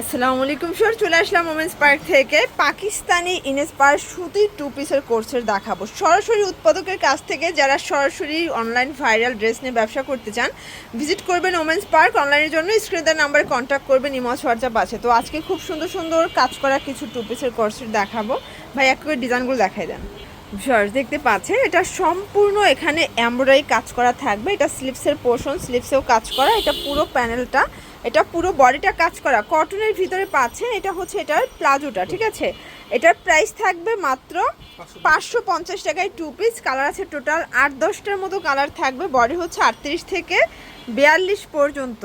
আসসালামু আলাইকুম স্যার চলে আসলাম ওমেন্স পার্ক থেকে। পাকিস্তানি ইনস্পায়ার সুতির টু পিসের কোর্সের দেখাবো। সরাসরি উৎপাদকের কাছ থেকে যারা সরাসরি অনলাইন ভাইরাল ড্রেস নিয়ে ব্যবসা করতে চান ভিজিট করবেন ওমেন্স পার্ক অনলাইনের জন্য স্ক্রিনের নাম্বারে কন্ট্যাক্ট করবেন ইমজ হোয়াটসঅ্যাপ আছে। তো আজকে খুব সুন্দর সুন্দর কাজ করা কিছু টু পিসের কোর্সের দেখাবো। ভাই, এক করে ডিজাইনগুলো দেখাই দেন। ভিউয়ার্স, দেখতে পাচ্ছেন, এটা সম্পূর্ণ এখানে এমব্রয়ডারি কাজ করা থাকবে। এটা স্লিপসের পোর্শন স্লিপসেও কাজ করা। এটা পুরো প্যানেলটা এটা পুরো বডিটা কাজ করা। কটনের ভিতরে পাচ্ছেন এটা হচ্ছে এটার প্লাজোটা ঠিক আছে? এটার প্রাইস থাকবে মাত্র পাঁচশো পঞ্চাশ। টাকায় টু পিস কালার আছে টোটাল আট দশটার মতো কালার থাকবে। বডি হচ্ছে আটত্রিশ থেকে বিয়াল্লিশ পর্যন্ত।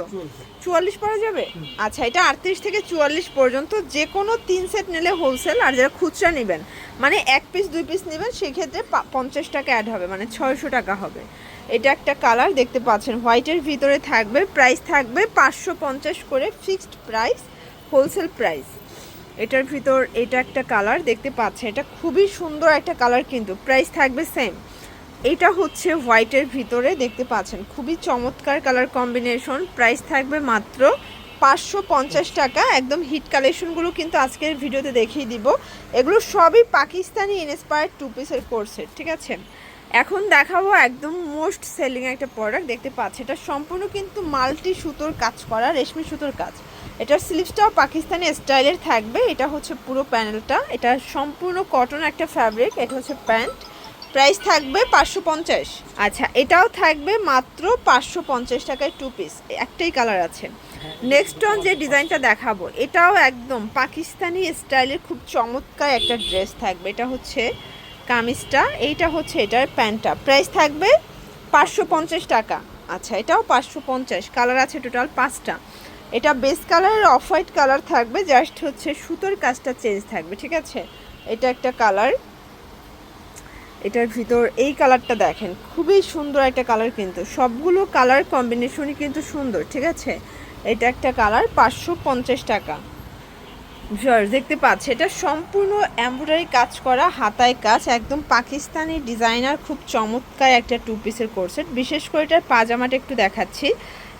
চুয়াল্লিশ। পরা যাবে? আচ্ছা এটা আটত্রিশ থেকে চুয়াল্লিশ পর্যন্ত। যে কোনো তিন সেট নিলে হোলসেল আর যারা খুচরা নেবেন মানে এক পিস দুই পিস নেবেন সেক্ষেত্রে পঞ্চাশ টাকা অ্যাড হবে মানে ছয়শো টাকা হবে। এটা একটা কালার দেখতে পাচ্ছেন হোয়াইটের ভিতরে থাকবে। প্রাইস থাকবে পাঁচশো পঞ্চাশ করে ফিক্সড প্রাইস হোলসেল প্রাইস এটার ভিতর এটা একটা কালার দেখতে পাচ্ছেন, এটা খুবই সুন্দর একটা কালার কিন্তু প্রাইস থাকবে সেম এটা হচ্ছে হোয়াইটের ভিতরে, দেখতে পাচ্ছেন, খুবই চমৎকার কালার কম্বিনেশন প্রাইস থাকবে মাত্র পাঁচশো পঞ্চাশ টাকা। একদম হিট কালেকশনগুলো কিন্তু আজকের ভিডিওতে দেখিয়ে দিব। এগুলো সবই পাকিস্তানি ইনস্পায়ার্ড টু পিসের কোর্সের ঠিক আছে? এখন দেখাবো একদম মোস্ট সেলিং একটা প্রোডাক্ট দেখতে পাচ্ছি এটা সম্পূর্ণ কিন্তু মাল্টি সুতোর কাজ করা, রেশমি সুতোর কাজ। এটার স্লিভসটাও পাকিস্তানি স্টাইলের থাকবে। এটা হচ্ছে পুরো প্যানেলটা। এটা সম্পূর্ণ কটন একটা ফ্যাব্রিক এটা হচ্ছে প্যান্ট। প্রাইস থাকবে পাঁচশো পঞ্চাশ। আচ্ছা এটাও থাকবে মাত্র পাঁচশো পঞ্চাশ টাকায় টু পিস একটাই কালার আছে। নেক্সট অন যে ডিজাইনটা দেখাবো এটাও একদম পাকিস্তানি স্টাইলের খুব চমৎকার একটা ড্রেস থাকবে। এটা হচ্ছে কামিজটা এইটা হচ্ছে এটার প্যান্টটা। প্রাইস থাকবে পাঁচশো পঞ্চাশ টাকা। আচ্ছা এটাও পাঁচশো পঞ্চাশ। কালার আছে টোটাল পাঁচটা। এটা বেস কালারের অফ হোয়াইট কালার থাকবে, জাস্ট হচ্ছে সুতোর কাজটা চেঞ্জ থাকবে, ঠিক আছে? এটা একটা কালার। এটার ভিতর এই কালারটা দেখেন, খুবই সুন্দর একটা কালার কিন্তু। সবগুলো কালার কম্বিনেশনই কিন্তু সুন্দর, ঠিক আছে? এটা একটা কালার, পাঁচশো পঞ্চাশ টাকা। ভিউয়ার্স, দেখতে পাচ্ছে, এটা সম্পূর্ণ এমব্রয়ডারি কাজ করা, হাতায় কাজ, একদম পাকিস্তানি ডিজাইনার, খুব চমৎকার একটা টু পিসের কোর্সেট বিশেষ করে এটার পাজামাটা একটু দেখাচ্ছি।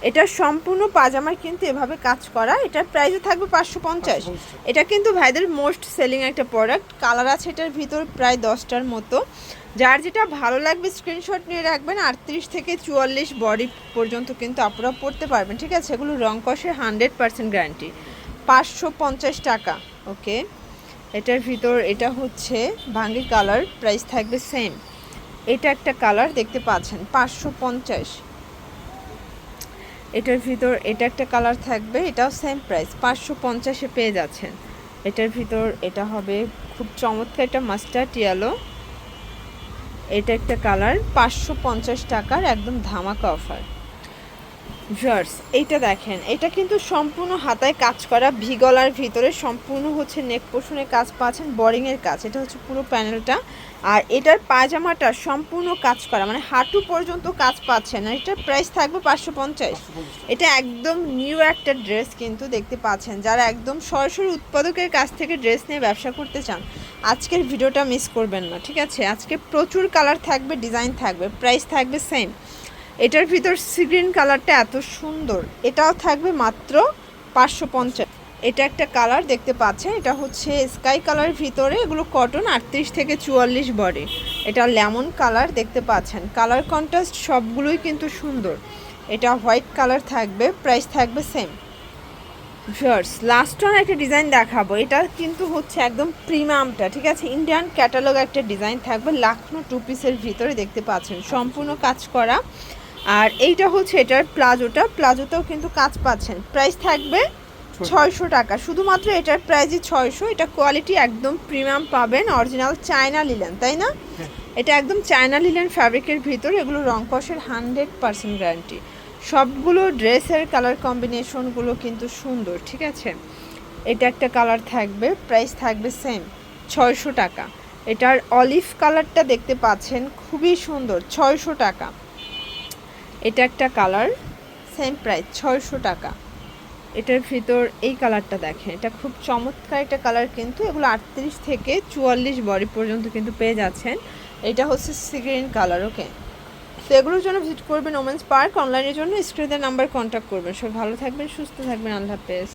এটা সম্পূর্ণ পাজামার কিন্তু এভাবে কাজ করা। এটার প্রাইসও থাকবে পাঁচশো পঞ্চাশ। এটা কিন্তু ভাইদের মোস্ট সেলিং একটা প্রোডাক্ট কালার আছে এটার ভিতর প্রায় দশটার মতো। যার যেটা ভালো লাগবে স্ক্রিনশট নিয়ে রাখবেন। আটত্রিশ থেকে চুয়াল্লিশ বডি পর্যন্ত কিন্তু আপনারা পড়তে পারবেন ঠিক আছে? এগুলো রং কষের হান্ড্রেড পার্সেন্ট গ্যারান্টি পাঁচশো পঞ্চাশ টাকা ওকে এটার ভিতর এটা হচ্ছে ভাঙ্গি কালার প্রাইস থাকবে সেম এটা একটা কালার দেখতে পাচ্ছেন পাঁচশো পঞ্চাশ। এটার ভিতর এটা একটা কালার থাকবে, এটাও সেম প্রাইস পাঁচশো পঞ্চাশে পেয়ে যাচ্ছেন। এটার ভিতর এটা হবে খুব চমৎকার একটা মাস্টার্ড ইয়ালো এটা একটা কালার, পাঁচশো পঞ্চাশ টাকার একদম ধামাকা অফার ভিউয়ার্স, এইটা দেখেন, এটা কিন্তু সম্পূর্ণ হাতায় কাজ করা ভিগলার ভিতরে সম্পূর্ণ হচ্ছে নেক পোষণের কাজ পাচ্ছেন বোরিংয়ের কাজ, এটা হচ্ছে পুরো প্যানেলটা। আর এটার পায়জামাটা সম্পূর্ণ কাজ করা মানে হাঁটু পর্যন্ত কাজ পাচ্ছেন আর এটার প্রাইস থাকবে পাঁচশো পঞ্চাশ। এটা একদম নিউ একটা ড্রেস কিন্তু দেখতে পাচ্ছেন, যারা একদম সরাসরি উৎপাদকের কাছ থেকে ড্রেস নিয়ে ব্যবসা করতে চান, আজকের ভিডিওটা মিস করবেন না, ঠিক আছে? আজকে প্রচুর কালার থাকবে ডিজাইন থাকবে প্রাইস থাকবে সেম এটার ভিতর সিগ্রিন কালারটা এত সুন্দর। এটাও থাকবে মাত্র পাঁচশো পঞ্চাশ। এটা একটা কালার দেখতে পাচ্ছেন, এটা হচ্ছে স্কাই কালার ভিতরে, এগুলো কটন আটত্রিশ থেকে চুয়াল্লিশ বডি এটা লেমন কালার দেখতে পাচ্ছেন। কালার কন্ট্রাস্ট সবগুলোই কিন্তু সুন্দর। এটা হোয়াইট কালার থাকবে প্রাইস থাকবে সেম ভিউয়ার্স লাস্ট ওয়ান একটা ডিজাইন দেখাবো। এটা কিন্তু হচ্ছে একদম প্রিমিয়ামটা, ঠিক আছে? ইন্ডিয়ান ক্যাটালগ একটা ডিজাইন থাকবে লাখনো টু পিসের ভিতরে দেখতে পাচ্ছেন। সম্পূর্ণ কাজ করা। আর এইটা হচ্ছে এটার প্লাজোটা। প্লাজোতেও কিন্তু কাজ পাচ্ছেন। প্রাইস থাকবে ছয়শো। টাকা। শুধুমাত্র এটার প্রাইসই ছয়শো। এটা কোয়ালিটি একদম প্রিমিয়াম পাবেন। অরিজিনাল চায়না লিলেন তাই না? এটা একদম চায়না লিলেন ফ্যাব্রিকের ভিতর। এগুলো রং কষের হান্ড্রেড পার্সেন্ট গ্যারান্টি সবগুলো ড্রেসের কালার কম্বিনেশনগুলো কিন্তু সুন্দর ঠিক আছে? এটা একটা কালার থাকবে। প্রাইস থাকবে সেম ছয়শো টাকা। এটার অলিভ কালারটা দেখতে পাচ্ছেন। খুবই সুন্দর ছয়শো টাকা। এটা একটা কালার। সেম প্রাইস ছয়শো টাকা। এটার ভিতর এই কালারটা দেখেন এটা খুব চমৎকার একটা কালার কিন্তু এগুলো আটত্রিশ থেকে চুয়াল্লিশ বডি পর্যন্ত কিন্তু পেয়ে যাচ্ছেন। এটা হচ্ছে সিগ্রিন কালার ওকে তো এগুলোর জন্য ভিজিট করবেন ওমেন্স পার্ক অনলাইনের জন্য স্ক্রিনের নাম্বার কন্ট্যাক্ট করবেন। সব ভালো থাকবেন সুস্থ থাকবেন আল্লাহ হাফেজ।